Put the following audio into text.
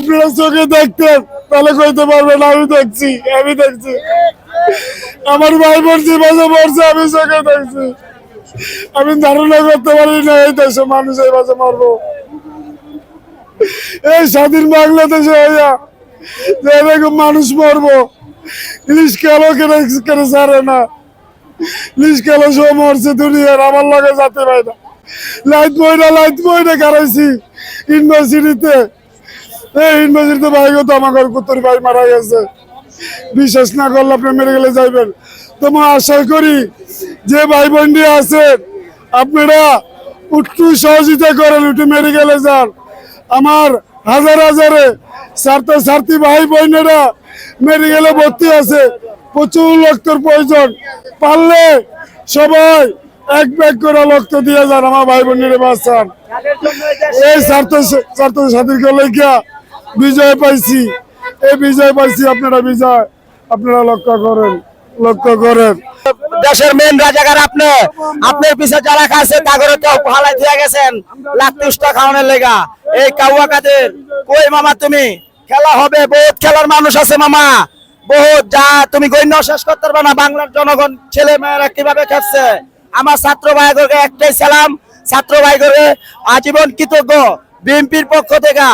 আপনারা চোখে দেখতেন, তাহলে কইতে পারবেন, আমি দেখছি আমি দেখছি। আমার ভাই বোন বাজে মরছে, আমি চোখে দেখছি। আমি ধারণা করতে পারি না, এই দেশে মানুষ এই বাজে মারবো। এই স্বাধীন বাংলাদেশে হইয়া যে এরকম মানুষ মরবো, ইলিশ কেন কেন কেন সারে না? ইলিশ কেন সব মরছে দুনিয়ার, আমার লগে যেতে পারে না। লাইট বইটা লাইট বইটা কারাইছি, ইউনিভার্সিটিতে। এই ভাই তো আমার কুত্তর ভাই মারা গেছে। বিশ্বাস না করলে আপনি মেরে যাইবেন। তোমার আশা করি যে ভাই বোনটি আছেন আপনারা একটু সহযোগিতা করেন একটু মেরে যান। আমার হাজার হাজারে ছাত্র ছাত্রী ভাই বোনেরা মেরে গেলে ভর্তি আছে। প্রচুর রক্তের প্রয়োজন। পারলে সবাই এক ব্যাগ করে রক্ত দিয়ে যান, আমার ভাই বোনের বাঁচান। এই স্বার্থ স্বার্থ সাথীকে লেখা বিজয় পাইছি। এই বিজয় পাইছি, আপনারা বিজয়, আপনারা লক্ষ্য করেন লক্ষ্য করেন। দেশের মেন রাজাকার আপনি, আপনার পিছে যারা খাচ্ছে তাগরে তো হালাই দিয়ে গেছেন তুষ্ট খাওয়ানোর লেগা। এই কাউয়া কাদের? কই মামা তুমি? খেলা হবে, বহুত খেলার মানুষ আছে মামা। বহুত যা, তুমি গণ্য শেষ করতে পারবে না, বাংলার জনগণ ছেলে মেয়েরা কীভাবে খেলছে? আমার ছাত্র ভাইগরকে একটাই সালাম, ছাত্র ভাইগরে আজীবন কৃতজ্ঞ, বিএনপির পক্ষ থেকে।